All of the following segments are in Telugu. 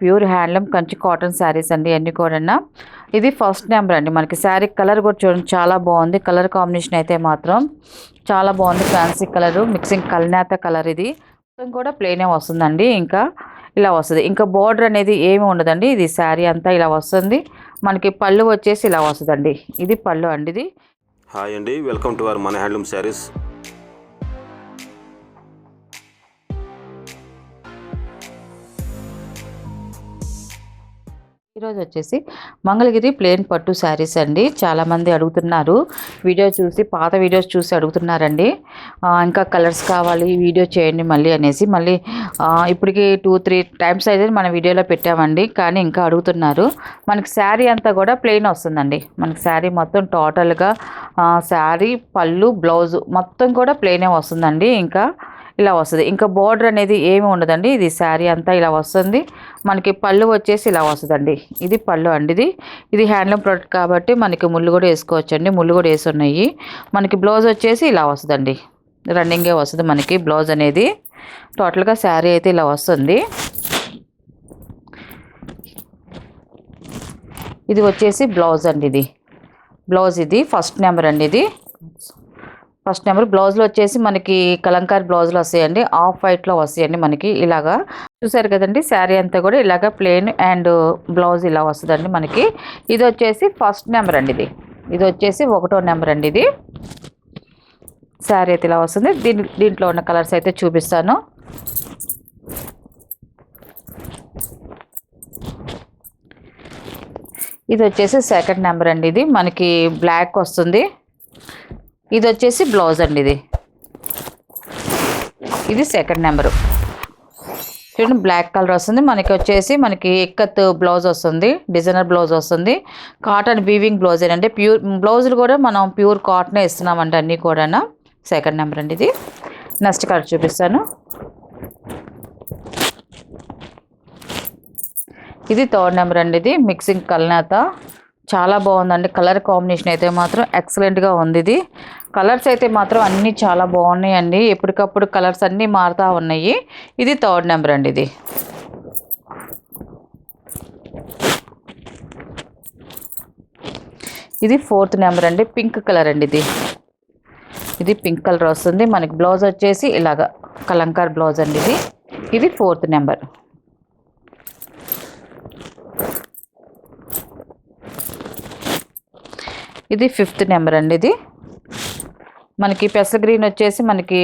Pure handloom Kanchi cotton saris అండి అన్ని కూడా ఇది ఫస్ట్ నెంబర్ అండి. మనకి శారీ కలర్ కూడా చూడండి చాలా బాగుంది. కలర్ కాంబినేషన్ అయితే మాత్రం చాలా బాగుంది. ఫ్యాన్సీ కలర్ మిక్సింగ్ కల్నేత కలర్ ఇది. మొత్తం కూడా ప్లేనే వస్తుందండి. ఇంకా ఇలా వస్తుంది. ఇంకా బోర్డర్ అనేది ఏమి ఉండదండి. ఇది శారీ అంతా ఇలా వస్తుంది. మనకి పళ్ళు వచ్చేసి ఇలా వస్తుందండి. ఇది పళ్ళు అండి ఇది. హాయ్ అండి. వెల్కమ్ టు అవర్ మన హ్యాండ్లూమ్ శారీస్. ఈరోజు వచ్చేసి మంగళగిరి ప్లేన్ పట్టు శారీస్ అండి. చాలామంది అడుగుతున్నారు. వీడియో చూసి పాత వీడియోస్ చూసి అడుగుతున్నారండి. ఇంకా కలర్స్ కావాలి వీడియో చేయండి మళ్ళీ అనేసి మళ్ళీ ఇప్పటికి టూ త్రీ టైమ్స్ అయితే మన వీడియోలో పెట్టామండి. కానీ ఇంకా అడుగుతున్నారు. మనకి శారీ అంతా కూడా ప్లెయిన్ వస్తుందండి. మనకి శారీ మొత్తం టోటల్గా శారీ పళ్ళు బ్లౌజు మొత్తం కూడా ప్లెయినే వస్తుందండి. ఇంకా ఇలా వస్తుంది. ఇంకా బోర్డర్ అనేది ఏమి ఉండదండి. ఇది శారీ అంతా ఇలా వస్తుంది. మనకి పళ్ళు వచ్చేసి ఇలా వస్తుందండి. ఇది పళ్ళు అండి ఇది. ఇది హ్యాండ్లూమ్ ప్రోడక్ట్ కాబట్టి మనకి ముళ్ళు కూడా వేసుకోవచ్చండి. ముళ్ళు కూడా వేసి ఉన్నాయి మనకి బ్లౌజ్ వచ్చేసి ఇలా వస్తుందండి. రన్నింగే వస్తుంది మనకి బ్లౌజ్ అనేది. టోటల్గా శారీ అయితే ఇలా వస్తుంది. ఇది వచ్చేసి బ్లౌజ్ అండి ఇది. బ్లౌజ్ ఇది. ఫస్ట్ నెంబర్ అండి ఇది. ఫస్ట్ నెంబర్ బ్లౌజ్లో వచ్చేసి మనకి కలంకారీ బ్లౌజ్లో వస్తాయండి. ఆఫ్ వైట్లో వస్తాయండి మనకి ఇలాగా. చూసారు కదండి శారీ అంతా కూడా ఇలాగ ప్లెయిన్ అండ్ బ్లౌజ్ ఇలా వస్తుందండి మనకి. ఇది వచ్చేసి ఫస్ట్ నెంబర్ అండి ఇది. ఇది వచ్చేసి ఒకటో నెంబర్ అండి ఇది. శారీ అయితే ఇలా వస్తుంది. దీని దీంట్లో ఉన్న కలర్స్ అయితే చూపిస్తాను. ఇది వచ్చేసి సెకండ్ నెంబర్ అండి ఇది. మనకి బ్లాక్ వస్తుంది. ఇది వచ్చేసి బ్లౌజ్ అండి ఇది. ఇది సెకండ్ నెంబరు. చూడండి బ్లాక్ కలర్ వస్తుంది. మనకి వచ్చేసి మనకి ఎక్కత్ బ్లౌజ్ వస్తుంది డిజైనర్ బ్లౌజ్ వస్తుంది. కాటన్ వీవింగ్ బ్లౌజ్ అంటే ప్యూర్ బ్లౌజులు కూడా మనం ప్యూర్ కాటనే ఇస్తున్నామండి అన్నీ కూడా సెకండ్ నెంబర్ అండి ఇది. నెక్స్ట్ కలర్ చూపిస్తాను. ఇది థర్డ్ నెంబర్ అండి ఇది. మిక్సింగ్ కల్నాత. చాలా బాగుందండి. కలర్ కాంబినేషన్ అయితే మాత్రం ఎక్సలెంట్గా ఉంది ఇది. కలర్స్ అయితే మాత్రం అన్నీ చాలా బాగున్నాయండి. ఎప్పటికప్పుడు కలర్స్ అన్నీ మారుతూ ఉన్నాయి. ఇది థర్డ్ నెంబర్ అండి ఇది. ఇది ఫోర్త్ నెంబర్ అండి. పింక్ కలర్ అండి ఇది. ఇది పింక్ కలర్ వస్తుంది. మనకి బ్లౌజ్ వచ్చేసి ఇలాగ కలంకార్ బ్లౌజ్ అండి ఇది. ఇది ఫోర్త్ నెంబర్. ఇది ఫిఫ్త్ నెంబర్ అండి ఇది. మనకి పెసర గ్రీన్ వచ్చేసి మనకి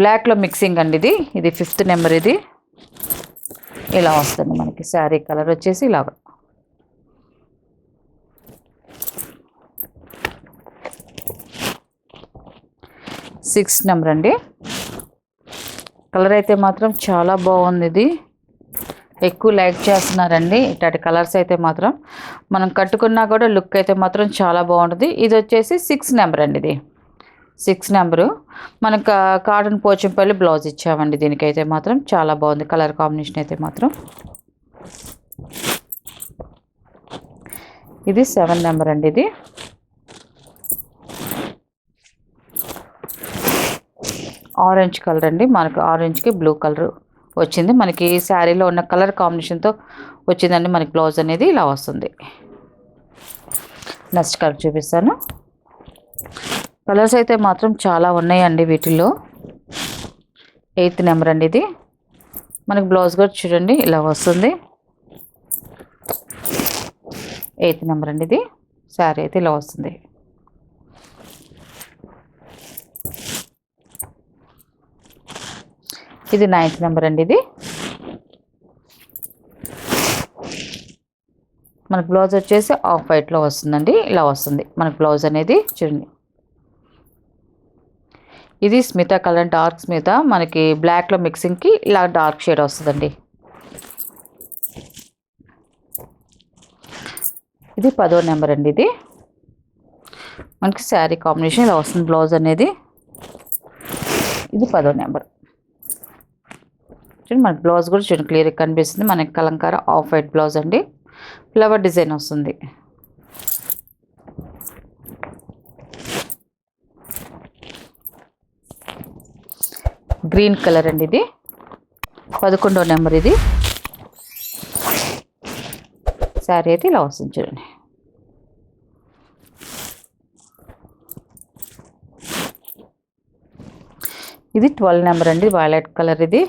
బ్లాక్లో మిక్సింగ్ అండి ఇది. ఇది ఫిఫ్త్ నెంబర్ ఇది. ఇలా వస్తుంది మనకి శారీ కలర్ వచ్చేసి ఇలాగ. సిక్స్ నెంబర్ అండి. కలర్ అయితే మాత్రం చాలా బాగుంది ఇది. ఎక్కువ లైక్ చేస్తున్నారండి. ఇట్లాంటి కలర్స్ అయితే మాత్రం మనం కట్టుకున్నా కూడా లుక్ అయితే మాత్రం చాలా బాగుంటుంది. ఇది వచ్చేసి సిక్స్ నెంబర్ అండి ఇది. Six number. మనకు కాటన్ పోచంపల్లి బ్లౌజ్ ఇచ్చామండి. దీనికైతే మాత్రం చాలా బాగుంది. కలర్ కాంబినేషన్ అయితే మాత్రం. ఇది సెవెన్ నెంబర్ అండి ఇది. ఆరెంజ్ కలర్ అండి. మనకు ఆరెంజ్కి బ్లూ కలరు వచ్చింది. మనకి శారీలో ఉన్న కలర్ కాంబినేషన్తో వచ్చిందండి. మనకి బ్లౌజ్ అనేది ఇలా వస్తుంది. నెక్స్ట్ కలర్ చూపిస్తాను. కలర్స్ అయితే మాత్రం చాలా ఉన్నాయండి వీటిల్లో. ఎయిత్ నెంబర్ అండి ఇది. మనకి బ్లౌజ్ కూడా చూడండి ఇలా వస్తుంది. ఎయిత్ నెంబర్ అండి ఇది. శారీ అయితే ఇలా వస్తుంది. ఇది నైన్త్ నెంబర్ అండి ఇది. మనకు బ్లౌజ్ వచ్చేసి ఆఫ్ వైట్లో వస్తుందండి. ఇలా వస్తుంది. మనకు బ్లౌజ్ అనేది చూడండి. ఇది స్మిత కలర్ డార్క్ స్మిత. మనకి బ్లాక్లో మిక్సింగ్కి ఇలా డార్క్ షేడ్ వస్తుందండి. ఇది పదో నెంబర్ అండి ఇది. మనకి శారీ కాంబినేషన్ ఇలా వస్తుంది బ్లౌజ్ అనేది. ఇది పదో నెంబర్ చూడండి బ్లౌజ్ కూడా చూడండి క్లియర్గా కనిపిస్తుంది. మనకి కలంకార ఆఫ్ వైట్ బ్లౌజ్ అండి. ఫ్లవర్ డిజైన్ వస్తుంది. గ్రీన్ కలర్ అండి ఇది. పదకొండో నెంబర్ ఇది. శారీ అయితే ఇలా వస్తుంది చూడండి. ఇది ట్వెల్వ్ నెంబర్ అండి వైలెట్ కలర్ ఇది.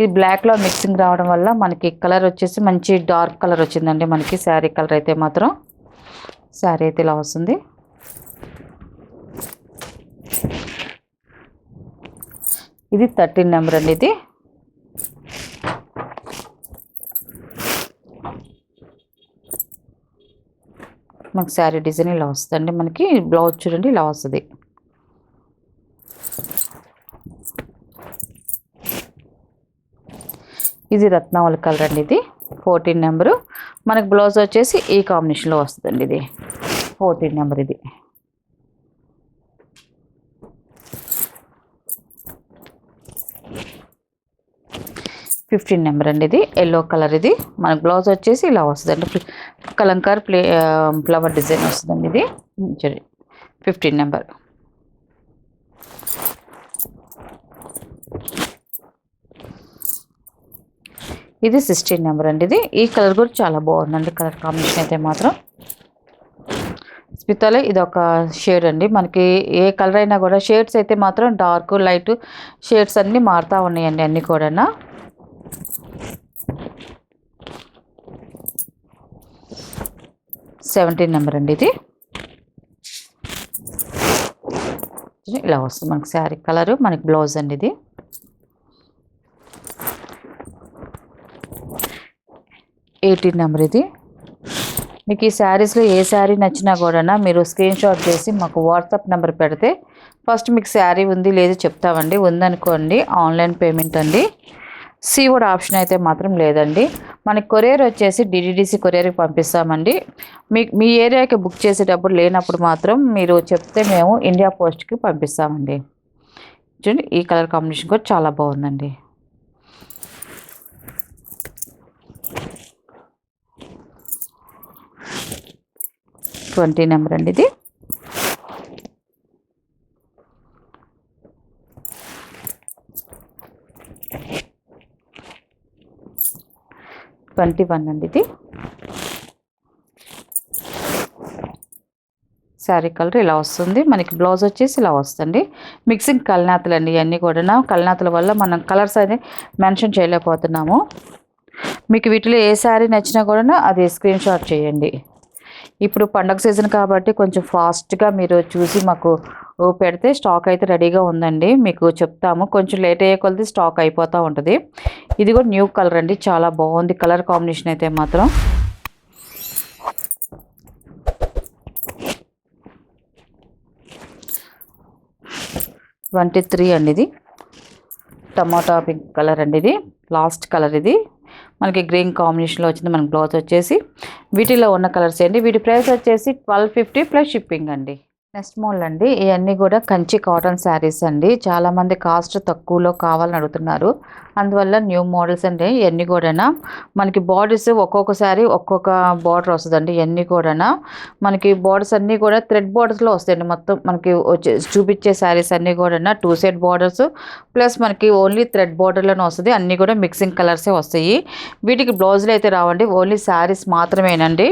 ఇది బ్లాక్లో మిక్సింగ్ రావడం వల్ల మనకి కలర్ వచ్చేసి మంచి డార్క్ కలర్ వచ్చిందండి మనకి. శారీ కలర్ అయితే మాత్రం శారీ అయితే ఇలా వస్తుంది. ఇది థర్టీన్ నెంబర్ అండి ఇది. మనకి శారీ డిజైన్ ఇలా వస్తుందండి. మనకి బ్లౌజ్ చూడండి ఇలా వస్తుంది. ఇది రత్నావళి కలర్ అండి ఇది. ఫోర్టీన్ నెంబరు మనకి బ్లౌజ్ వచ్చేసి ఈ కాంబినేషన్లో వస్తుందండి ఇది. ఫోర్టీన్ నెంబర్ ఇది. ఫిఫ్టీన్ నెంబర్ అండి ఇది. ఎల్లో కలర్ ఇది. మనకి బ్లౌజ్ వచ్చేసి ఇలా వస్తుందండి. కలంకార్ ప్లే ఫ్లవర్ డిజైన్ వస్తుందండి ఇది. చూడండి. ఫిఫ్టీన్ నెంబర్ ఇది సిక్స్టీన్ నెంబర్ అండి ఇది. ఈ కలర్ కూడా చాలా బాగుందండి. కలర్ కాంబినేషన్ అయితే మాత్రం. స్పితాలే ఇది ఒక షేడ్ అండి. మనకి ఏ కలర్ అయినా కూడా షేడ్స్ అయితే మాత్రం డార్క్ లైట్ షేడ్స్ అన్నీ మారుతూ ఉన్నాయండి అన్నీ కూడా సెవెంటీన్ నెంబర్ అండి ఇది. ఇలా వస్తుంది మనకి శారీ కలరు. మనకి బ్లౌజ్ అండి ఇది. ఎయిటీన్ నెంబర్ ఇది. మీకు ఈ శారీస్లో ఏ శారీ నచ్చినా కూడా మీరు స్క్రీన్ షాట్ చేసి మాకు వాట్సాప్ నెంబర్ పెడితే ఫస్ట్ మీకు శారీ ఉంది లేదు చెప్తామండి. ఉందనుకోండి ఆన్లైన్ పేమెంట్ అండి. సీవుడ్ ఆప్షన్ అయితే మాత్రం లేదండి. మనకి కొరియర్ వచ్చేసి డిడిడిసి కొరియర్కి పంపిస్తామండి. మీ మీ ఏరియాకి బుక్ చేసేటప్పుడు లేనప్పుడు మాత్రం మీరు చెప్తే మేము ఇండియా పోస్ట్కి పంపిస్తామండి. చూడండి ఈ కలర్ కాంబినేషన్ కూడా చాలా బాగుందండి. ట్వంటీ నెంబర్ అండి ఇది. ట్వంటీ వన్ అండి ఇది. శారీ కలర్ ఇలా వస్తుంది. మనకి బ్లౌజ్ వచ్చేసి ఇలా వస్తుంది. మిక్సింగ్ కల్నాతలు అండి ఇవన్నీ కూడా కల్నాతల వల్ల మనం కలర్స్ అనేది మెన్షన్ చేయలేకపోతున్నాము. మీకు వీటిలో ఏ శారీ నచ్చినా కూడా అది స్క్రీన్ షాట్ చేయండి. ఇప్పుడు పండగ సీజన్ కాబట్టి కొంచెం ఫాస్ట్గా మీరు చూసి మాకు పెడితే స్టాక్ అయితే రెడీగా ఉందండి. మీకు చెప్తాము. కొంచెం లేట్ అయ్యే కొలది స్టాక్ అయిపోతూ ఉంటుంది. ఇది కూడా న్యూ కలర్ అండి. చాలా బాగుంది. కలర్ కాంబినేషన్ అయితే మాత్రం. ట్వంటీ త్రీ అండి ఇది. టమాటా పింక్ కలర్ అండి ఇది. లాస్ట్ కలర్ ఇది. మనకి గ్రీన్ కాంబినేషన్లో వచ్చింది మనకి బ్లౌజ్ వచ్చేసి. వీటిలో ఉన్న కలర్స్ అండి వీటి ప్రైస్ వచ్చేసి ట్వెల్వ్ ఫిఫ్టీ ప్లస్ షిప్పింగ్ అండి. నెక్స్ట్ మోల్ అండి. ఇవన్నీ కూడా కంచి కాటన్ శారీస్ అండి. చాలామంది కాస్ట్ తక్కువలో కావాలని అడుగుతున్నారు. అందువల్ల న్యూ మోడల్స్ అండి. ఇవన్నీ కూడా మనకి బార్డర్స్ ఒక్కొక్క శారీ ఒక్కొక్క బార్డర్ వస్తుందండి. ఇవన్నీ కూడా మనకి బార్డర్స్ అన్నీ కూడా థ్రెడ్ బార్డర్స్లో వస్తాయండి. మొత్తం మనకి వచ్చే చూపించే శారీస్ అన్నీ కూడా టూ సైడ్ బార్డర్స్. ప్లస్ మనకి ఓన్లీ థ్రెడ్ బార్డర్లోనే వస్తుంది. అన్నీ కూడా మిక్సింగ్ కలర్సే వస్తాయి. వీటికి బ్లౌజులు అయితే రావండి. ఓన్లీ శారీస్ మాత్రమేనండి.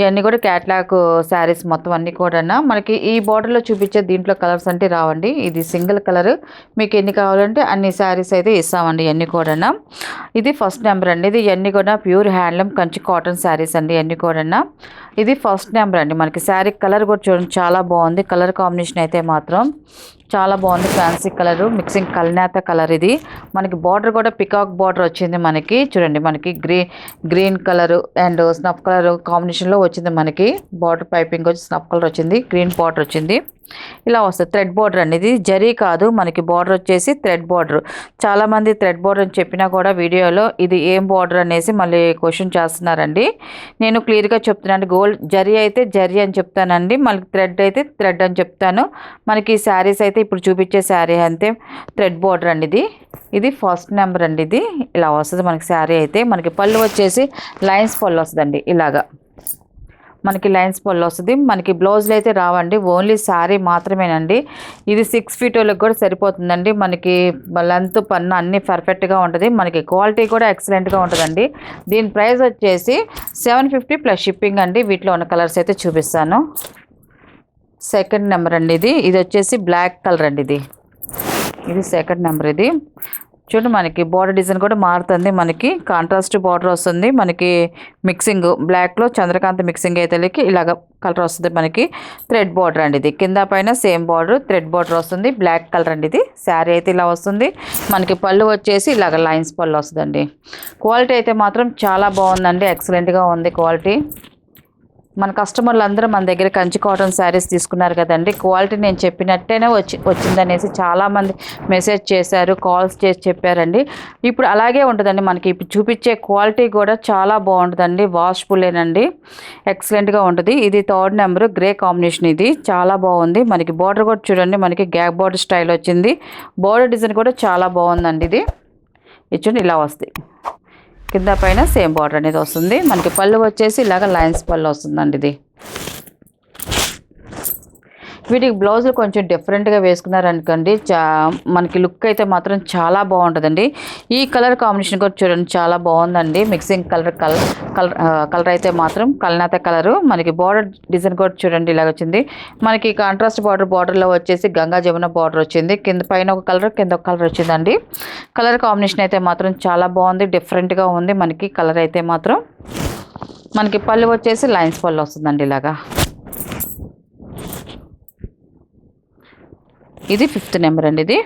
ఇవన్నీ కూడా క్యాట్లాగ్ శారీస్ మొత్తం అన్నీ కూడా మనకి ఈ బార్డర్లో చూపించే దీంట్లో కలర్స్ అంటే రావండి. ఇది సింగిల్ కలర్. మీకు ఎన్ని కావాలంటే అన్ని శారీస్ అయితే ఇస్తామండి ఇవన్నీ కూడా ఇది ఫస్ట్ నెంబర్ అండి. ఇది ఇవన్నీ కూడా pure handloom Kanchi cotton saris అండి ఇవన్నీ కూడా ఇది ఫస్ట్ నెంబర్ అండి. మనకి శారీ కలర్ కూడా చూడండి చాలా బాగుంది. కలర్ కాంబినేషన్ అయితే మాత్రం. చాలా బాగుంది ఫ్యాన్సీ కలర్ మిక్సింగ్ కల్నేత కలర్ ఇది. మనకి బార్డర్ కూడా పికాక్ బార్డర్ వచ్చింది మనకి. చూడండి మనకి గ్రీ green colour and snuff colour కాంబినేషన్లో వచ్చింది మనకి. బార్డర్ పైపింగ్ వచ్చి స్నఫ్ కలర్ వచ్చింది గ్రీన్ బార్డర్ వచ్చింది. ఇలా వస్తుంది. థ్రెడ్ బార్డర్ అనేది జరీ కాదు మనకి బార్డర్ వచ్చేసి థ్రెడ్ బార్డర్. చాలామంది థ్రెడ్ బార్డర్ అని చెప్పినా కూడా వీడియోలో ఇది ఏం బార్డర్ అనేసి మళ్ళీ క్వశ్చన్ చేస్తున్నారండి. నేను క్లియర్గా చెప్తున్నాను గోల్డ్ జరీ అయితే జరీ అని చెప్తానండి మళ్ళీ థ్రెడ్ అయితే థ్రెడ్ అని చెప్తాను. మనకి శారీస్ అయితే ఇప్పుడు చూపించే శారీ అంతే థ్రెడ్ బార్డర్ అండి ఇది ఇది ఫస్ట్ నెంబర్ అండి ఇది. ఇలా వస్తుంది మనకి శారీ అయితే. మనకి పళ్ళు వచ్చేసి లైన్స్ పళ్ళు వస్తుందండి ఇలాగా. మనకి లైన్స్ పళ్ళు వస్తుంది. మనకి బ్లౌజులు అయితే రావండి. ఓన్లీ శారీ మాత్రమేనండి. ఇది సిక్స్ ఫీట్ వాళ్ళకి కూడా సరిపోతుందండి. మనకి లెంత్ పన్ను అన్నీ పర్ఫెక్ట్గా ఉంటుంది. మనకి క్వాలిటీ కూడా ఎక్సలెంట్గా ఉంటుందండి. దీని ప్రైస్ వచ్చేసి సెవెన్ ఫిఫ్టీ ప్లస్ షిప్పింగ్ అండి. వీటిలో ఉన్న కలర్స్ అయితే చూపిస్తాను. సెకండ్ నెంబర్ అండి ఇది. ఇది వచ్చేసి బ్లాక్ కలర్ అండి ఇది. ఇది సెకండ్ నెంబర్ ఇది. చూడండి మనకి బార్డర్ డిజైన్ కూడా మారుతుంది. మనకి కాంట్రాస్ట్ బార్డర్ వస్తుంది. మనకి మిక్సింగ్ బ్లాక్లో చంద్రకాంత్ మిక్సింగ్ అయితే ఇలాగ కలర్ వస్తుంది మనకి. థ్రెడ్ బార్డర్ అండి ఇది. కింద పైన సేమ్ బార్డర్ థ్రెడ్ బార్డర్ వస్తుంది. బ్లాక్ కలర్ అండి ఇది. శారీ అయితే ఇలా వస్తుంది. మనకి పళ్ళు వచ్చేసి ఇలాగ లైన్స్ పళ్ళు వస్తుందండి. క్వాలిటీ అయితే మాత్రం చాలా బాగుందండి. ఎక్సలెంట్గా ఉంది క్వాలిటీ మన కస్టమర్లు అందరూ మన దగ్గర కంచి కాటన్ శారీస్ తీసుకున్నారు కదండి. క్వాలిటీ నేను చెప్పినట్టేనే వచ్చి వచ్చిందనేసి చాలామంది మెసేజ్ చేశారు కాల్స్ చేసి చెప్పారండి. ఇప్పుడు అలాగే ఉంటుందండి మనకి ఇప్పుడు చూపించే క్వాలిటీ కూడా చాలా బాగుంటుందండి. వాష్ఫుల్లేనండి ఎక్సలెంట్గా ఉంటుంది. ఇది థర్డ్ నెంబర్ గ్రే కాంబినేషన్ ఇది. చాలా బాగుంది. మనకి బార్డర్ కూడా చూడండి మనకి గ్యాప్ బార్డర్ స్టైల్ వచ్చింది. బార్డర్ డిజైన్ కూడా చాలా బాగుందండి ఇది. ఇచ్చుండి ఇలా వస్తాయి. కింద పైన సేమ్ బార్డర్ అనేది వస్తుంది. మనకి పళ్ళు వచ్చేసి ఇలాగ లైన్స్ పళ్ళు వస్తుందండి ఇది. వీటికి బ్లౌజులు కొంచెం డిఫరెంట్గా వేసుకున్నారనుకోండి చా మనకి లుక్ అయితే మాత్రం చాలా బాగుంటుందండి. ఈ కలర్ కాంబినేషన్ కూడా చూడండి చాలా బాగుందండి. Mixing colour colour colour colour అయితే మాత్రం కల్నాత కలరు మనకి బార్డర్ డిజైన్ కూడా చూడండి ఇలాగ వచ్చింది. మనకి కాంట్రాస్ట్ బార్డర్ బార్డర్లో వచ్చేసి గంగా జమున బార్డర్ వచ్చింది. కింద పైన ఒక కలర్ కింద ఒక కలర్ వచ్చిందండి. కలర్ కాంబినేషన్ అయితే మాత్రం చాలా బాగుంది డిఫరెంట్గా ఉంది మనకి కలర్ అయితే మాత్రం. మనకి పళ్ళు వచ్చేసి లైన్స్ పళ్ళు వస్తుందండి ఇలాగా. ఇది ఫిఫ్త్ నెంబర్ అండి ఇది.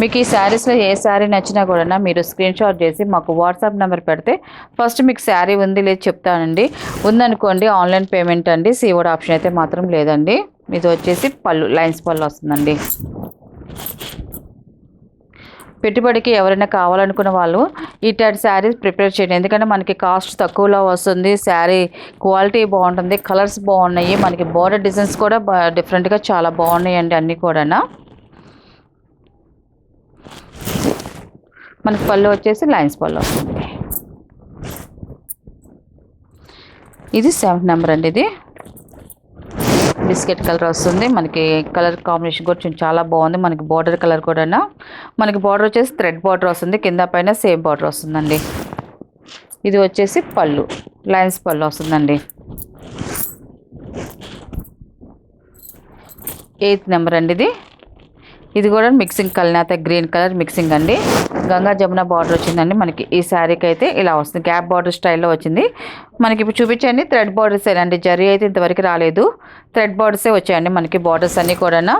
మీకు ఈ శారీస్లో ఏ శారీ నచ్చినా కూడా మీరు స్క్రీన్ షాట్ చేసి మాకు వాట్సాప్ నెంబర్ పెడితే ఫస్ట్ మీకు శారీ ఉంది లేదు చెప్తానండి. ఉందనుకోండి ఆన్లైన్ పేమెంట్ అండి. సీఓడ్ ఆప్షన్ అయితే మాత్రం లేదండి. ఇది వచ్చేసి పళ్ళు లైన్స్ పళ్ళు వస్తుందండి. పెట్టుబడికి ఎవరైనా కావాలనుకున్న వాళ్ళు ఇట్లాంటి శారీస్ ప్రిపేర్ చేయండి. ఎందుకంటే మనకి కాస్ట్ తక్కువలో వస్తుంది. శారీ క్వాలిటీ బాగుంటుంది. కలర్స్ బాగున్నాయి. మనకి బోర్డర్ డిజైన్స్ కూడా డిఫరెంట్గా చాలా బాగున్నాయండి అన్నీ కూడా మనకి పళ్ళు వచ్చేసి లైన్స్ పళ్ళు వస్తుంది. ఇది సెవెంత్ నెంబర్ అండి ఇది. బిస్కెట్ కలర్ వస్తుంది. మనకి కలర్ కాంబినేషన్ కూడా కొంచెం చాలా బాగుంది. మనకి బార్డర్ కలర్ కూడా మనకి బార్డర్ వచ్చేసి థ్రెడ్ బార్డర్ వస్తుంది. కింద పైన సేమ్ బార్డర్ వస్తుందండి. ఇది వచ్చేసి పళ్ళు లైన్స్ పళ్ళు వస్తుందండి. ఎయిత్ నెంబర్ అండి ఇది. ఇది కూడా మిక్సింగ్ కల్నాత గ్రీన్ కలర్ మిక్సింగ్ అండి. గంగా జమున బార్డర్ వచ్చిందండి మనకి. ఈ శారీకి అయితే ఇలా వస్తుంది. గ్యాప్ బార్డర్ స్టైల్లో వచ్చింది. మనకి ఇప్పుడు చూపించండి. థ్రెడ్ బార్డర్స్ అండి జరీ అయితే ఇంతవరకు రాలేదు. థ్రెడ్ బార్డర్సే వచ్చాయండి మనకి బార్డర్స్ అన్నీ కూడా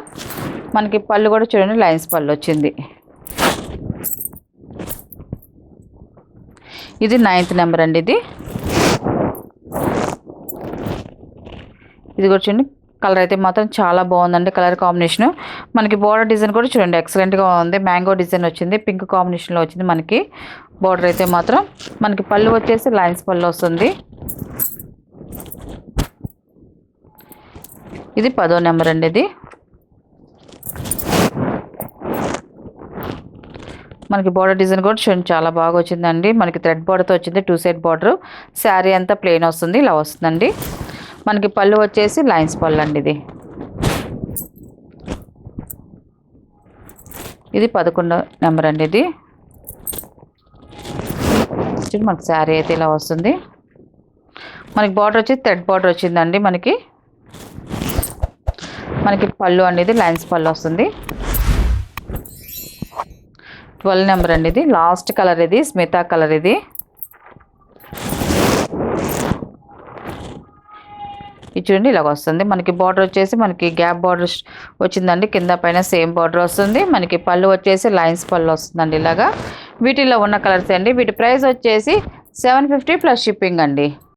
మనకి పళ్ళు కూడా చూడండి. లైన్స్ పళ్ళు వచ్చింది. ఇది నైన్త్ నెంబర్ అండి ఇది. ఇది కూడా చూడండి. కలర్ అయితే మాత్రం చాలా బాగుందండి కలర్ కాంబినేషన్ మనకి బోర్డర్ డిజైన్ కూడా చూడండి ఎక్సలెంట్గా ఉంది. మ్యాంగో డిజైన్ వచ్చింది పింక్ కాంబినేషన్లో వచ్చింది మనకి. బోర్డర్ అయితే మాత్రం మనకి పళ్ళు వచ్చేసి లైన్స్ పళ్ళు వస్తుంది. ఇది పదో నెంబర్ అండి ఇది. మనకి బార్డర్ డిజైన్ కూడా చూడండి చాలా బాగా వచ్చిందండి. మనకి థ్రెడ్ బార్డర్తో వచ్చింది టూ సైడ్ బార్డర్ శారీ అంతా ప్లెయిన్ వస్తుంది ఇలా వస్తుందండి. మనకి పళ్ళు వచ్చేసి లైన్స్ పళ్ళు అండి ఇది. ఇది పదకొండో నెంబర్ అండి ఇది. చూడండి మనకి శారీ అయితే ఇలా వస్తుంది. మనకి బార్డర్ వచ్చి థ్రెడ్ బార్డర్ వచ్చిందండి మనకి. మనకి పళ్ళు అనేది లైన్స్ పళ్ళు వస్తుంది. ట్వెల్వ్ నెంబర్ అండి ఇది. లాస్ట్ కలర్ ఇది స్మితా కలర్ ఇది. ఇది చూడండి ఇలాగ వస్తుంది. మనకి బార్డర్ వచ్చేసి మనకి గ్యాప్ బార్డర్ వచ్చిందండి. కింద పైన సేమ్ బార్డర్ వస్తుంది. మనకి పళ్ళు వచ్చేసి లైన్స్ పళ్ళు వస్తుందండి ఇలాగా. వీటిలో ఉన్న కలర్స్ అండి. వీటి ప్రైస్ వచ్చేసి సెవెన్ ఫిఫ్టీ ప్లస్ షిప్పింగ్ అండి.